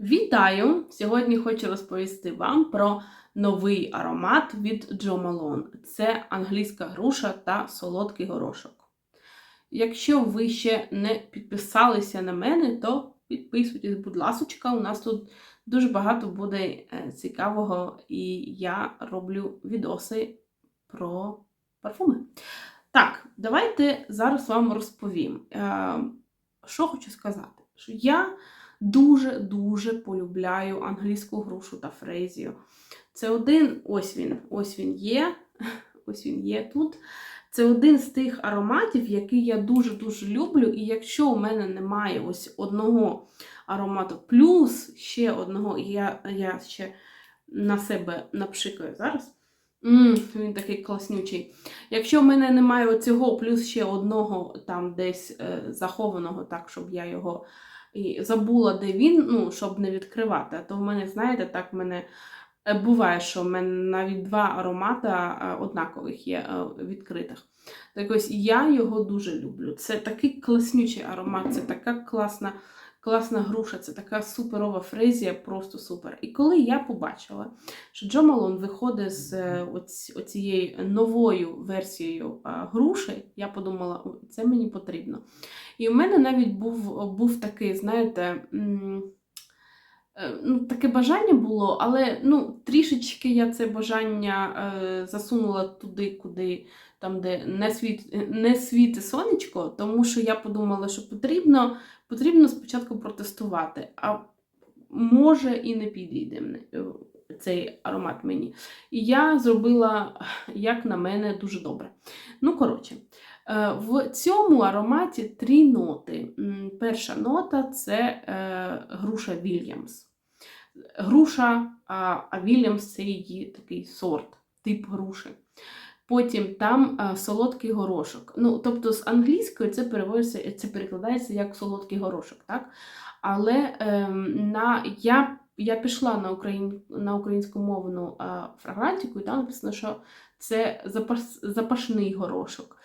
Вітаю! Сьогодні хочу розповісти вам про новий аромат від Jo Malone. Це англійська груша та солодкий горошок. Якщо ви ще не підписалися на мене, то підписуйтесь, будь ласочка, у нас тут дуже багато буде е, цікавого, і я роблю відоси про парфуми. Так, давайте зараз вам розповім. Е, Що хочу сказати? Що я дуже-дуже полюбляю англійську грушу та фрезію. Це один, ось він, ось він є. Ось він є тут. Це один з тих ароматів, який я дуже-дуже люблю. І якщо у мене немає ось одного аромату, плюс ще одного, я, я ще на себе напшикаю зараз. М, він такий класнючий. Якщо в мене немає оцього, плюс ще одного там десь е, захованого, так, щоб я його і забула, де він, ну, щоб не відкривати. А то в мене, знаєте, так в мене е, буває, що в мене навіть два аромата е, однакових є е, відкритих. Так ось я його дуже люблю. Це такий класнючий аромат, це така класна. Класна груша, це така суперова фрезія, просто супер. І коли я побачила, що Джо Малон виходить з оці, оцією новою версією груші, я подумала, це мені потрібно. І у мене навіть був, був такий, знаєте, е, ну, таке бажання було, але ну, трішечки я це бажання е, засунула туди, куди там, де не, світ, не світи сонечко, тому що я подумала, що потрібно, потрібно спочатку протестувати, а може і не підійде е, цей аромат мені. І я зробила, як на мене, дуже добре. Ну, коротше, в цьому ароматі три ноти. Перша нота це е, груша Вільямс. Груша, а Вільямс це її такий сорт, тип груші. Потім там а, солодкий горошок. Ну, тобто з англійської це переводиться, це перекладається як солодкий горошок, так? Але ем, на, я, я пішла на, україн, на українськомовну а, фрагрантику, і там написано, що це запаш, запашний горошок.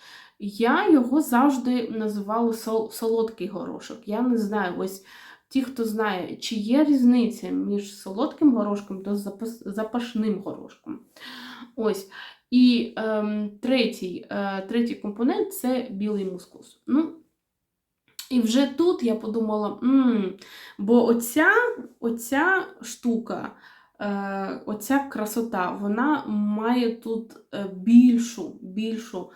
Я його завжди називала сол, солодкий горошок. Я не знаю, ось ті, хто знає, чи є різниця між солодким горошком та запашним горошком. Ось. І ем, третій, е, третій компонент це білий мускус. Ну, і вже тут я подумала, м бо оця, оця штука, е, оця красота, вона має тут е, більшу, більшу е,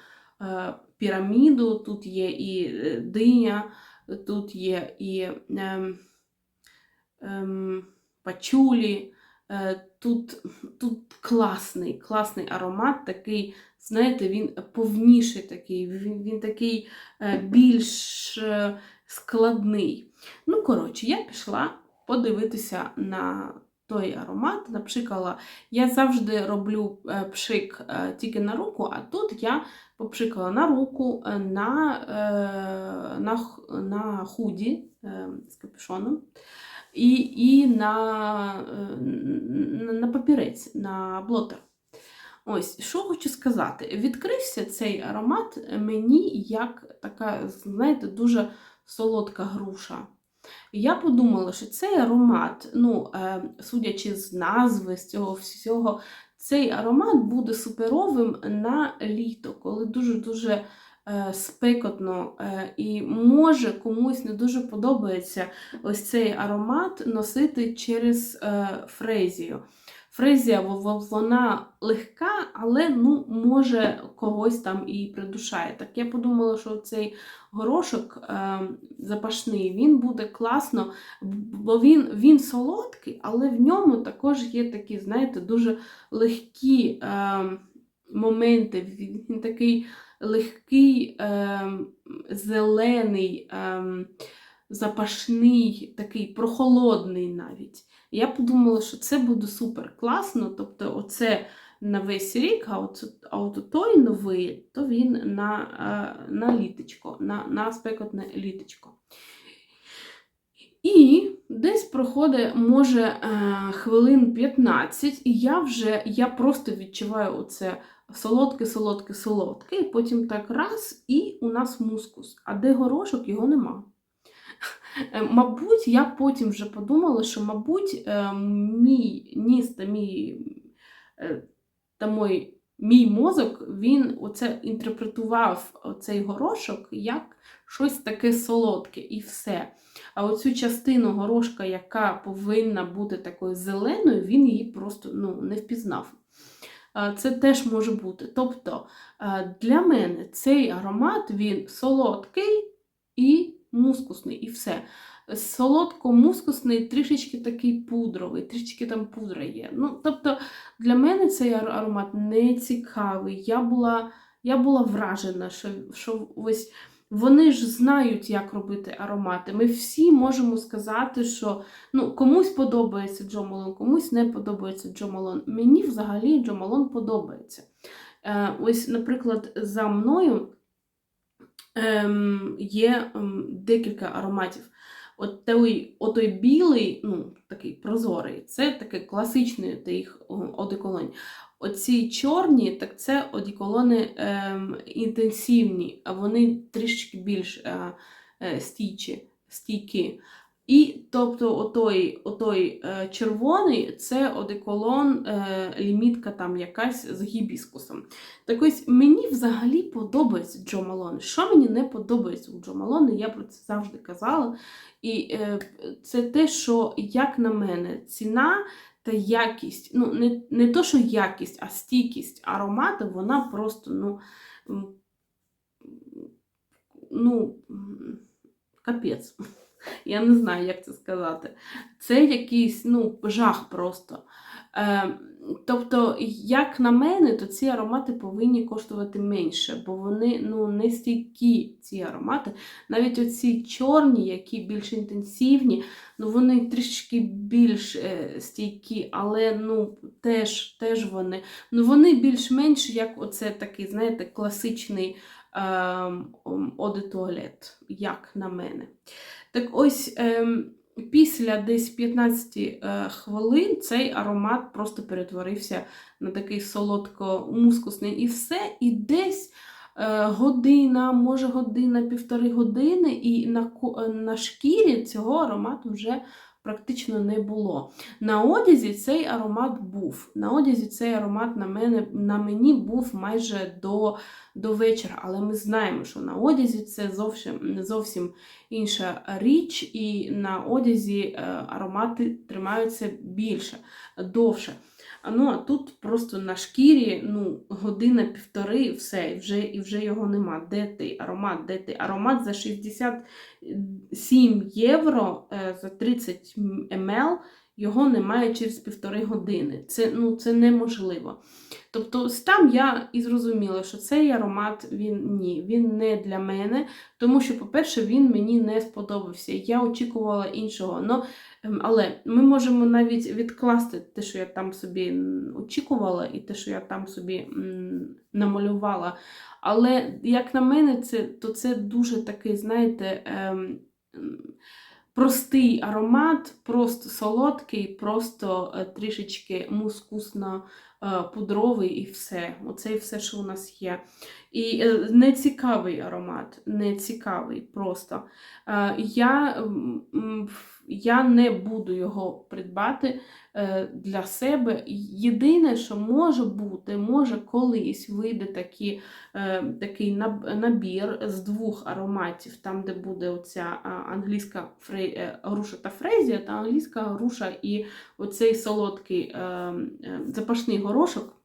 піраміду. Тут є і е, диня, тут є і ем, ем, пачулі. Е, Тут, тут класний, класний аромат, такий, знаєте, він повніший такий, він, він такий е, більш е, складний. Ну, коротше, я пішла подивитися на той аромат, напшикала. Я завжди роблю е, пшик е, тільки на руку, а тут я попшикала на руку, е, на, е, на, на худі е, з капюшоном і, і на, на, папірець, на блотер. Ось, що хочу сказати. Відкрився цей аромат мені як така, знаєте, дуже солодка груша. Я подумала, що цей аромат, ну, судячи з назви, з цього всього, цей аромат буде суперовим на літо, коли дуже-дуже е, спекотно, е, і може комусь не дуже подобається ось цей аромат носити через е, фрезію. Фрезія во- во- вона легка, але ну, може когось там і придушає. Так я подумала, що цей горошок е, запашний він буде класно, бо він, він солодкий, але в ньому також є такі, знаєте, дуже легкі е, моменти. Він такий легкий, е, зелений, е, запашний, такий прохолодний навіть. Я подумала, що це буде супер класно. Тобто, оце на весь рік, а от, а от той новий, то він на, е, на літочко, на, на спекотне літочко. І десь проходить, може, е, хвилин 15, і я вже я просто відчуваю оце солодке, солодке, солодке, і потім так раз, і у нас мускус. А де горошок, його нема. Е, Мабуть, я потім вже подумала, що, мабуть, е, мій ніс та мій, е, та мой, мій мозок він оце інтерпретував цей горошок як щось таке солодке і все. А оцю частину горошка, яка повинна бути такою зеленою, він її просто ну, не впізнав. Це теж може бути. Тобто для мене цей аромат він солодкий і мускусний, і все. Солодко-мускусний, трішечки такий пудровий, трішечки там пудра є. Ну, тобто для мене цей аромат не цікавий. Я була, я була вражена, що, що ось вони ж знають, як робити аромати. Ми всі можемо сказати, що ну, комусь подобається Джо Малон, комусь не подобається Джо Малон. Мені взагалі Джо Малон подобається. Е, ось, наприклад, за мною є ем, декілька ароматів. От той, отой білий, ну, такий прозорий, це такий класичний тих одеколонь. Оці чорні, так це одеколони ем, інтенсивні, а вони трішки більш е, е, стійчі, стійкі. І тобто отой, отой е, червоний це одеколон, е, лімітка там якась з гібіскусом. Так ось мені взагалі подобається Джо Малон. Що мені не подобається у Джо Малона, я про це завжди казала. І е, це те, що, як на мене, ціна та якість, ну, не, не то, що якість, а стійкість аромату, вона просто, ну, ну, капець. Я не знаю, як це сказати. Це якийсь ну, жах просто. Е, тобто, як на мене, то ці аромати повинні коштувати менше, бо вони ну, не стійкі, ці аромати. Навіть оці чорні, які більш інтенсивні, ну, вони трішки більш е, стійкі, але ну, теж, теж вони. Ну, вони більш-менш як оце такий, знаєте, класичний оде туалет, як на мене. Так ось ем, після десь 15 е, хвилин цей аромат просто перетворився на такий солодко-мускусний і все. І десь е, година, може година, півтори години, і на, е, на шкірі цього аромату вже практично не було. На одязі цей аромат був. На одязі цей аромат на, мене, на мені був майже до, до вечора, але ми знаємо, що на одязі це зовсім, зовсім інша річ, і на одязі е, аромати тримаються більше, довше. Ну, а тут просто на шкірі ну, година-півтори, все, і вже, і вже його нема. Де ти аромат? Де ти? Аромат за 67 євро е, за 30 мл, його немає через півтори години. Це, ну, це неможливо. Тобто, там я і зрозуміла, що цей аромат він ні, він не для мене, тому що, по-перше, він мені не сподобався. Я очікувала іншого. Но, ем, але ми можемо навіть відкласти те, що я там собі очікувала, і те, що я там собі намалювала. Але, як на мене, це, то це дуже такий, знаєте, ем, простий аромат, просто солодкий, просто е, трішечки мускусно е, пудровий і все. Оце і все, що у нас є. І нецікавий не цікавий аромат, не цікавий просто. Е, Я, я не буду його придбати е, для себе. Єдине, що може бути, може колись вийде такі, е, такий набір з двох ароматів, там, де буде оця англійська фре... е, груша та фрезія, та англійська груша і оцей солодкий е, е, запашний горошок.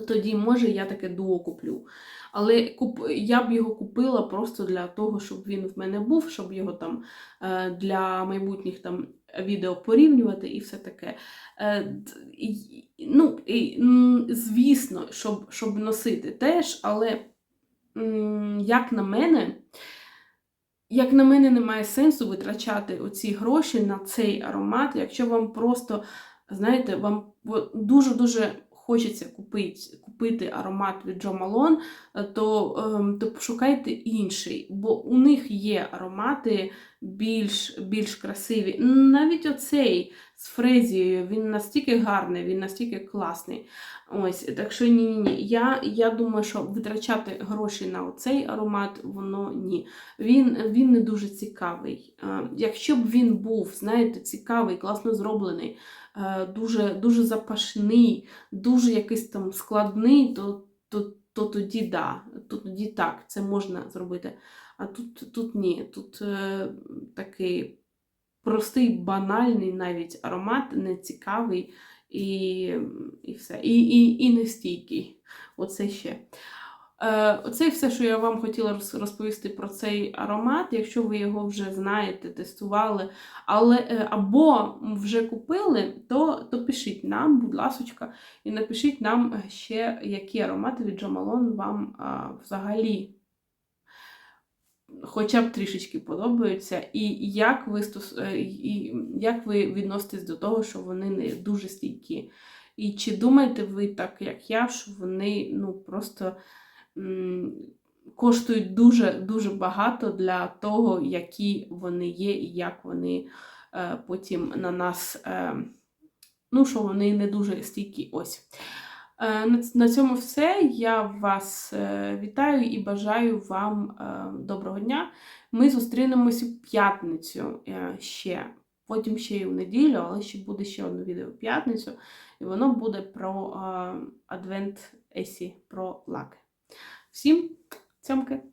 Тоді, може, я таке дуо куплю. Але куп... я б його купила просто для того, щоб він в мене був, щоб його там е, для майбутніх там відео порівнювати і все таке. Е, ну, звісно, щоб, щоб носити теж, але як на мене, як на мене, немає сенсу витрачати оці гроші на цей аромат, якщо вам просто, знаєте, вам дуже-дуже хочеться купити, купити аромат від Джо Малон, то, ем, то пошукайте інший, бо у них є аромати більш, більш красиві. Навіть оцей з фрезією, він настільки гарний, він настільки класний. Ось, так що ні, ні, ні. Я, я думаю, що витрачати гроші на оцей аромат, воно ні. Він, він не дуже цікавий. Е, Якщо б він був, знаєте, цікавий, класно зроблений, е, дуже, дуже запашний, дуже якийсь там складний, то, то, то тоді да, то тоді так, це можна зробити. А тут, тут ні, тут е, такий простий, банальний навіть аромат, нецікавий і, і все. І, і, і нестійкий. Оце ще. Е, Оце все, що я вам хотіла розповісти про цей аромат. Якщо ви його вже знаєте, тестували, але е, або вже купили, то, то пишіть нам, будь ласочка, і напишіть нам ще, які аромати від Malone вам а, взагалі хоча б трішечки подобаються, і як ви, стос... е, і як ви відноситесь до того, що вони не дуже стійкі. І чи думаєте ви так, як я, що вони ну, просто м, коштують дуже дуже багато для того, які вони є, і як вони е, потім на нас, е, ну, що вони не дуже стійкі. Ось. Е, На цьому все. Я вас е, вітаю і бажаю вам е, доброго дня. Ми зустрінемось у п'ятницю ще. Потім ще й у неділю, але ще буде ще одне відео в п'ятницю, і воно буде про адвент Есі, про лаки. Всім цьомки!